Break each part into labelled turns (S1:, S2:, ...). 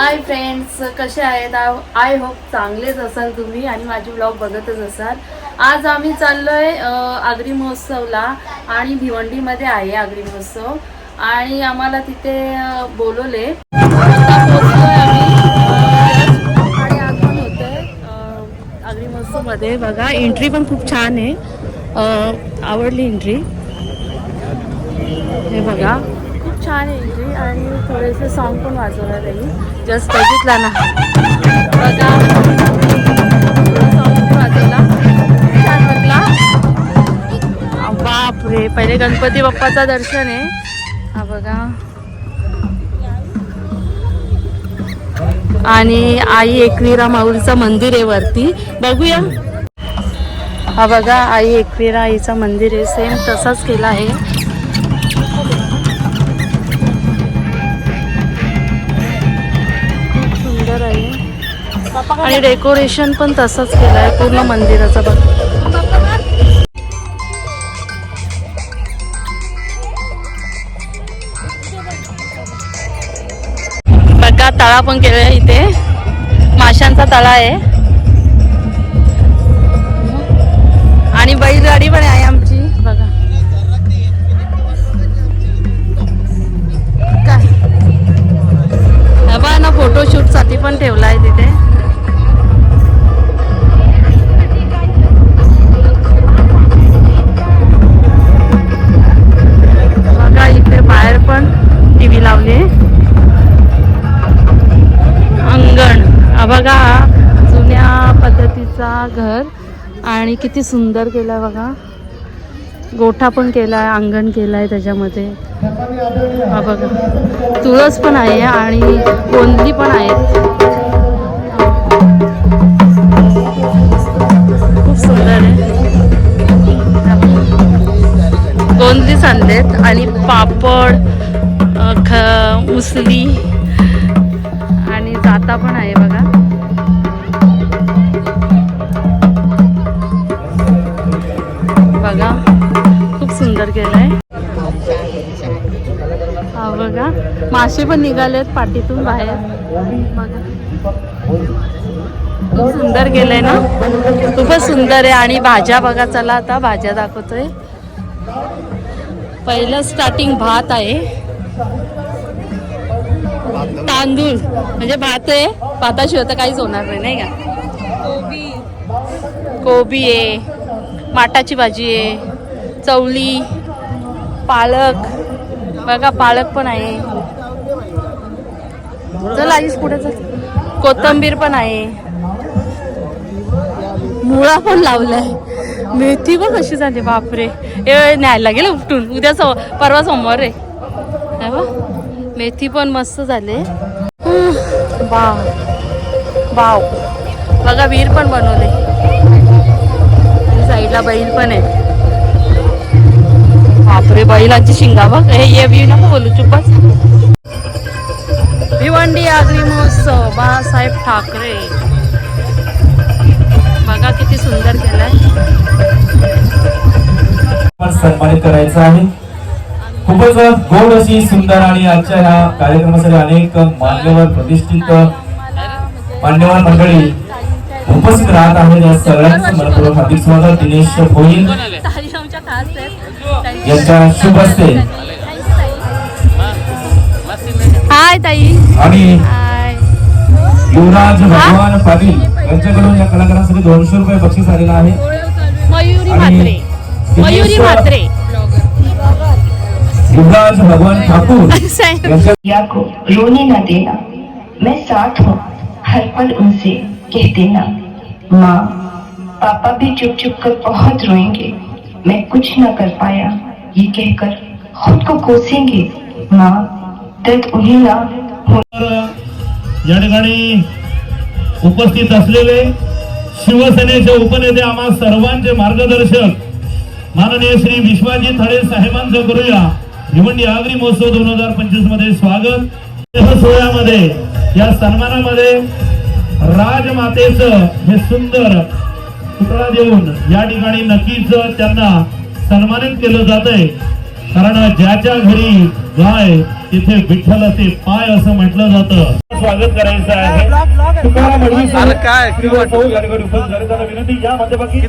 S1: Hi friends कसे आहेत? I hope चांगलेच असाल तुम्ही आणि माझे ब्लॉग बघतच असाल. आज आम्ही चाललो आहे आगरी महोत्सवला आणि भिवंडीमध्ये आहे आगरी महोत्सव. आणि आम्हाला तिथे बोलवले. आम्ही आणि आपण होतं आहे आगरी महोत्सवमध्ये. बघा एंट्री पण खूप छान आहे. आवडली एंट्री हे बघा. छान आहे आणि थोडेसे सॉन्ग पण वाजवणार आहे. जस्ट बघितला ना. बघा. सॉन्ग वाजवला. छान वाटला. पहिले गणपती बाप्पाचं दर्शन आहे. हा बघा. आणि आई एकविरा माऊलीचं मंदिर आहे वरती. बघूया. हा बघा आई एकविरा आईचं मंदिर आहे. सेम तसाच केला आहे. आणि डेकोरेशन पण तसंच केलं आहे पूर्ण मंदिराचं बघ. बघा तळा पण केलाय इथे. माशांचा तळा आहे. आणि बैलगाडी पण आहे आमची. बघा. काय? ना फोटोशूटसाठी पण ठेवला आहे तिथे. गणपतीचा घर आणि किती सुंदर केला बघा. गोठा पण केला आहे अंगण केलं आहे त्याच्यामध्ये. हा बघा. तुळस पण आहे आणि गोंदली पण आहेत. खूप सुंदर आहे. गोंदलीच आणलेत आणि पापड ख उसली आणि जाता पण आहे बघा. सुंदर केलंय हा बघा. मासे पण निघालेत पाठीतून बाहेर. खूप सुंदर केलंय ना? खूपच सुंदर आहे. आणि भाज्या बघा चला आता भाज्या दाखवतोय. पहिलं स्टार्टिंग भात आहे. तांदूळ. म्हणजे भात आहे. भाताशिवाय तर काहीच होणार नाही नाही का? कोबी. आहे. माटाची भाजी आहे. चवली पालक. बघा पालक पण आहे. चल आईस पुढे चल. कोथंबीर पण आहे. मुळा पण लावलाय. मेथी पण कशी झाली बापरे. ए न्यायला गेलं उपटून. उद्या सो परवा सोमवार रे. बा? मेथी पण मस्त झाले. बाव बाव बघा विहीर पण बनवले. साईडला बैल पण आहे. बापरे बैलांची शिंगा बघ. हे ये बी नको बोलू चुप बस. भिवंडी आगरी महोत्सव बाळासाहेब ठाकरे. बघा किती सुंदर केलाय.
S2: सन्मानित करायचं आहे. खूपच गोड अशी सुंदर आणि आजच्या ह्या कार्यक्रमासाठी अनेक मान्यवर प्रतिष्ठित मान्यवर मंडळी उपस्थित राहत आहेत. या सगळ्यांचं मनपूर्वक हार्दिक स्वागत. दिनेश भोईर. यांच्या
S1: हाय ताई
S2: आणि युवराज भगवान पाटील यांच्याकडून या कलाकारांसाठी दोनशे रुपये बक्षीस आलेलं आहे.
S1: मयुरी म्हात्रे. मयुरी म्हात्रे.
S2: युवराज भगवान ठाकूर.
S3: या को रोने न देना मैं साथ हूँ. हर पल उनसे कह देना माँ पापा भी चुप चुप कर बहुत रोएँगे. मैं कुछ न कर पाया। ये कहकर खुद को कोसेंगे। माँ दर्द उन्हें ना हो
S4: या ठिकाणी उपस्थित असलेले शिवसेनेचे उपनेते आम्हा सर्वांचे मार्गदर्शक माननीय श्री विश्वाजी थळे साहेबांचं करूया. भिवंडी आगरी महोत्सव दोन हजार पंचवीसमध्ये स्वागत. सोहळ्यामध्ये या सन्मानामध्ये राजमातेचं हे सुंदर पुतळा देऊन या ठिकाणी नक्कीच त्यांना सन्मानित केलं जात आहे कारण ज्याच्या घरी गाय तिथे विठ्ठलाचे पाय असं म्हटलं जातं. स्वागत करायचं आहे. त्यांना विनंती या मध्यभागी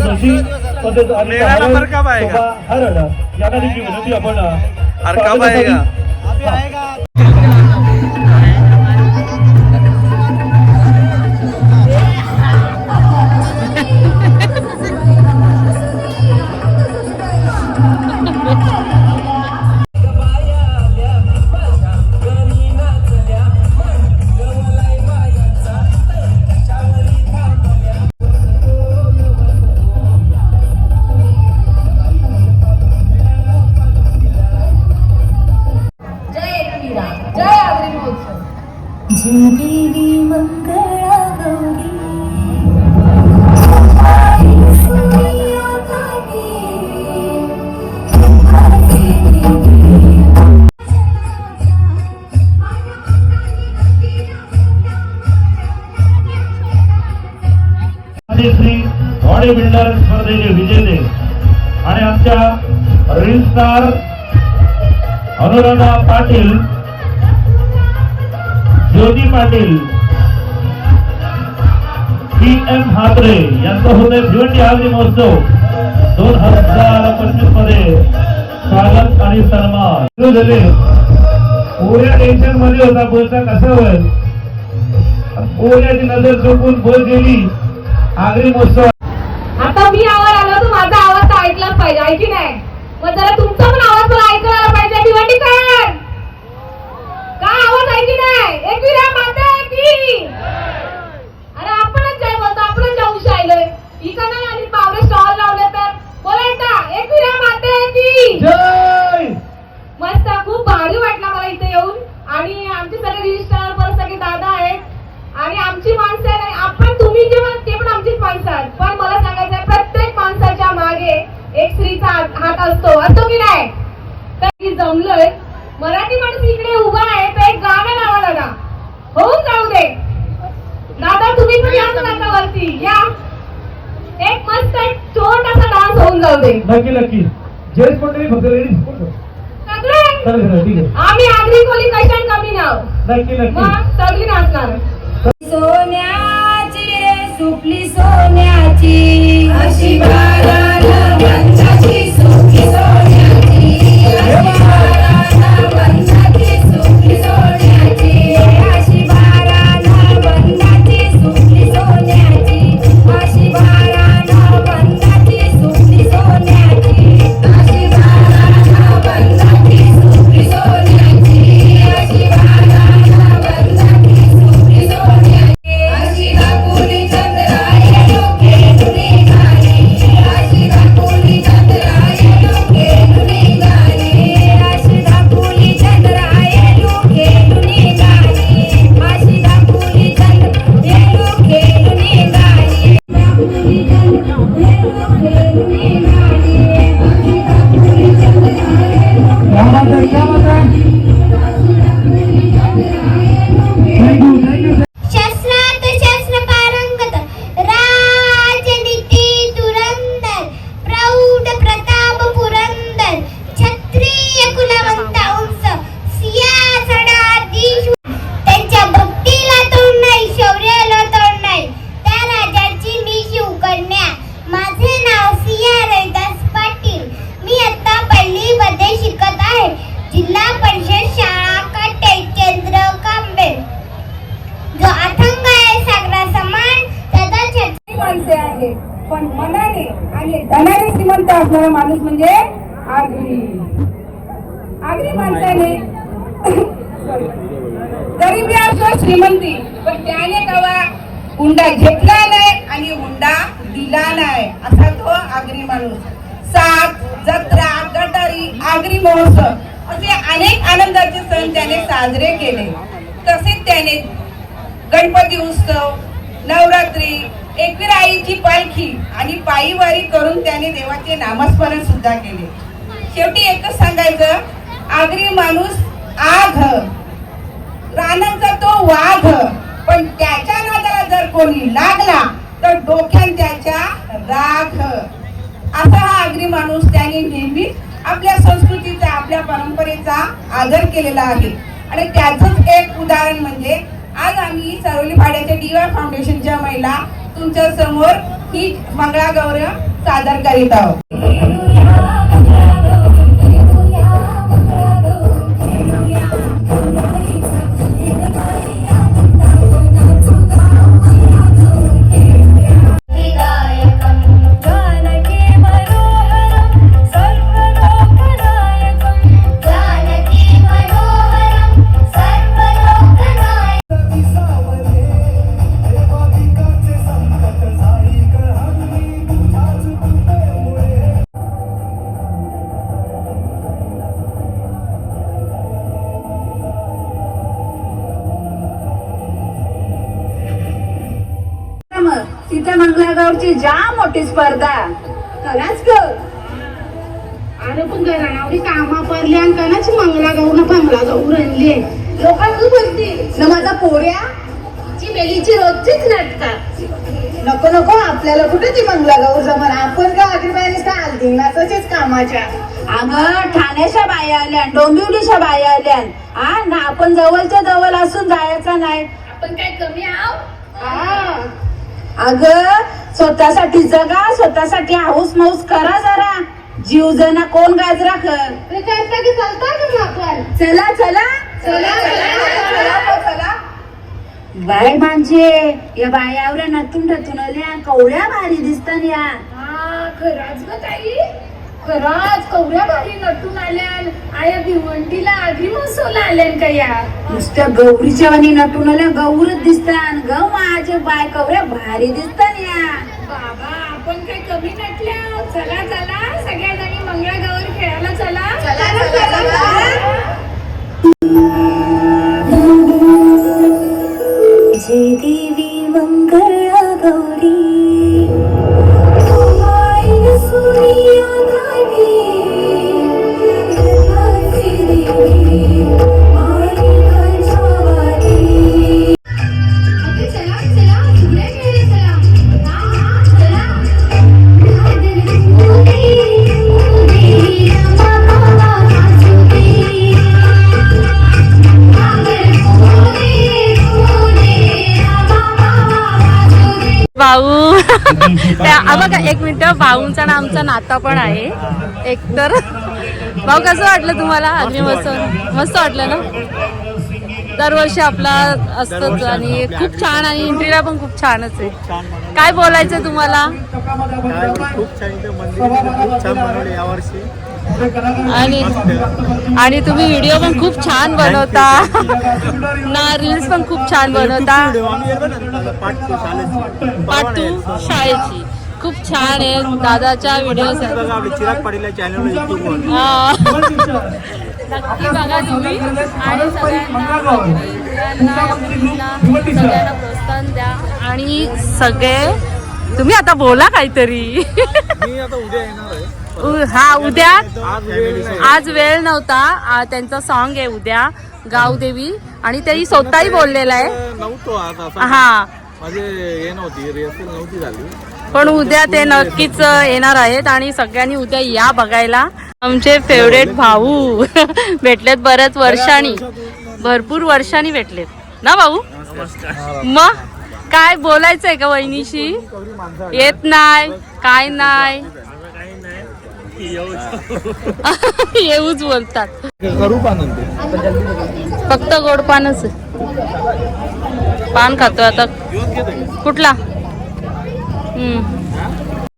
S4: जोशी तसेच हरड यांना देखील विनंती आपण
S1: जय
S5: देवी मंगळा गौरी
S4: बॉडी बिल्डर स्पर्धेचे विजेते आणि आमच्या reel star Anuradha Patil Jyoti Patil P M Mhatre यांचं होते भिवंडी आगरी महोत्सव दोन हजार पंचवीसमध्ये स्वागत आणि सन्मान. झाले. पुऱ्या टेन्शनमध्ये होता बोलता कसा होईल नजर चुकून बोल गेली. आगरी महोत्सव.
S6: आता मी आवाज आलो तर माझा आवाज तर ऐकलाच पाहिजे ऐकी नाही? मग जरा तुमचा पण आवाज ऐकायला पाहिजे भिवंडी काय? आहे की नाही? एकविरा माता आहे की अरे आपणच जय बोलतो आपणच जाऊ शायलोय इथं नाही आणि पावरे स्टॉल लावले तर. बोलायचा एकविरा माता आहे की
S4: जय!
S6: मस्त खूप भारी वाटला मला इथे येऊन. आणि आमचे सगळे रजिस्टर परत सगळे दादा आहेत. आणि आमची माणसं आहे ना, आपण तुम्ही जे म्हणत ते पण आमचीच माणसं आहेत. पण मला सांगायचं आहे प्रत्येक माणसाच्या मागे एक स्त्रीचा हात असतो. असतो की नाही? तर जमलोय. मराठी माणूस इकडे उभा आहे तर एक गाणं लावा दादा. होऊन जाऊ दे. दादा तुम्ही पण या ना वरती या. एक मस्त एक छोटासा डान्स होऊन जाऊ दे.
S4: नक्की नक्की. जेस मंडळी फक्त लेडीज
S6: सगळे.
S4: चला चला ठीक आहे.
S6: आम्ही आगरी कोली कशात कमी नाव?
S4: नक्की नक्की.
S6: मग सगळी नाचणार.
S5: सोन्याची रे सुपली सोन्याची
S6: गरिबी असो श्रीमंती पण त्याने कवा हुंडा घेतला नाही आणि हुंडा दिला नाही असा तो आगरी माणूस. साथ जत्रा गटारी आगरी महोत्सव असे अनेक आनंदाचे सण त्याने साजरे केले. तसेच त्याने गणपती उत्सव नवरात्री एकविराईची पालखी आणि पायीवारी करून त्याने देवाचे नामस्मरण सुद्धा केले. शेवटी एकच सांगायचं आगरी माणूस आघ. रानांचा तो वाघ. पण त्याच्या नादाला जर कोणी लागला तर डोक्यात त्याच्या राघ असा हा आगरी माणूस त्याने नेहमी
S7: आपल्या संस्कृतीचा आपल्या परंपरेचा आदर केलेला आहे. आणि त्याचंच एक उदाहरण म्हणजे आज आम्ही सरवली फाड्याच्या डीवाय फाउंडेशनच्या महिला तुमच्यासमोर ही मंगळागौर सादर करीत आहोत. मंगळागौरची जाम मोठी स्पर्धा. खराच ग.
S8: अरे पण घराणावरी कामा पडली आणि कणाची मंगला गाऊ ना बंगला गाऊ आणली. लोकांना बोलती
S7: न माझा पोऱ्या
S8: ची बेलीची रोजचीच नाटका.
S7: नको नको आपल्याला कुठे ती मंगळागौर जमन आपण का अग्रिबाईने का दिनाचंच कामाच्या. अगं ठाण्याच्या बाया आल्या डोंबिवलीच्या बाया आल्या. हा ना आपण जवळच्या जवळ असून जायचा नाही.
S8: आपण काय कमी आव
S7: अगं स्वतःसाठी जगा स्वतःसाठी हाऊस माऊस करा जरा. जीव जना कोण गाजरा कर
S8: करता की चालता का आपण?
S7: चला चला.
S8: चला, चला.
S7: चला. बाय म्हणजे या बायावर नटून नटून आल्या. कवड्या भारी दिसतात या.
S8: हा खराच ग ताई. खराच कवड्या भारी नटून आल्यान आया भिवंडीला आगरी महोत्सवला आल्यान का या?
S7: नुसत्या गौरीच्या वाणी नटून आल्या. गौरच दिसतात. ग माझे बाय कवड्या भारी दिसतात या.
S8: आपण काय कमी नटल्या चला चला. सगळ्या जणी मंगळागौर खेळायला चला.
S9: जय देवी मंगळा
S1: त्या बघा एक मिनिट भाऊंचा ना आमचा नाता पण आहे. एकतर भाऊ कसं वाटलं तुम्हाला? अग्नि महोत्सव मस्त वाटलं ना? दरवर्षी आपला असतोच आणि खूप छान आणि एंट्रीला पण खूप छानच आहे. काय बोलायचं तुम्हाला?
S10: खूप छान यावर्षी
S1: आणि आणि तुम्ही व्हिडिओ पण खूप छान बनवता. ना रील्स पण खूप छान बनवता.
S10: पाठ टू शाळेची.
S1: खूप छान आहे. दादाच्या व्हिडिओ
S10: चिराग पाटील चॅनल युट्यूबवर.
S1: नक्की बघा तुम्ही. आणि सगळ्यांना प्रोत्साहन द्या. आणि सगळे तुम्ही आता बोला काहीतरी.
S10: मी आता उद्या येणार आहे.
S1: उ- हा उद्या?
S10: आज वेळ
S1: नव्हता. त्यांचा सॉन्ग आहे उद्या गावदेवी आणि तेही स्वतःही बोललेला आहे.
S10: नव्हतो आज असा.
S1: हा.
S10: माझे हे नव्हती रिहर्सल नव्हती झाली.
S1: पण उद्या ते नक्कीच येणार आहेत आणि सगळ्यांनी उद्या या बघायला. आमचे फेवरेट भाऊ. भेटलेत बऱ्याच वर्षांनी. भरपूर वर्षांनी भेटलेत. ना भाऊ? मग काय बोलायचंय का वहिनीशी? येत नाही काय नाही? येऊच बोलतात. फक्त गोड पानच. पान खातोय आता. कुठला? 嗯。啊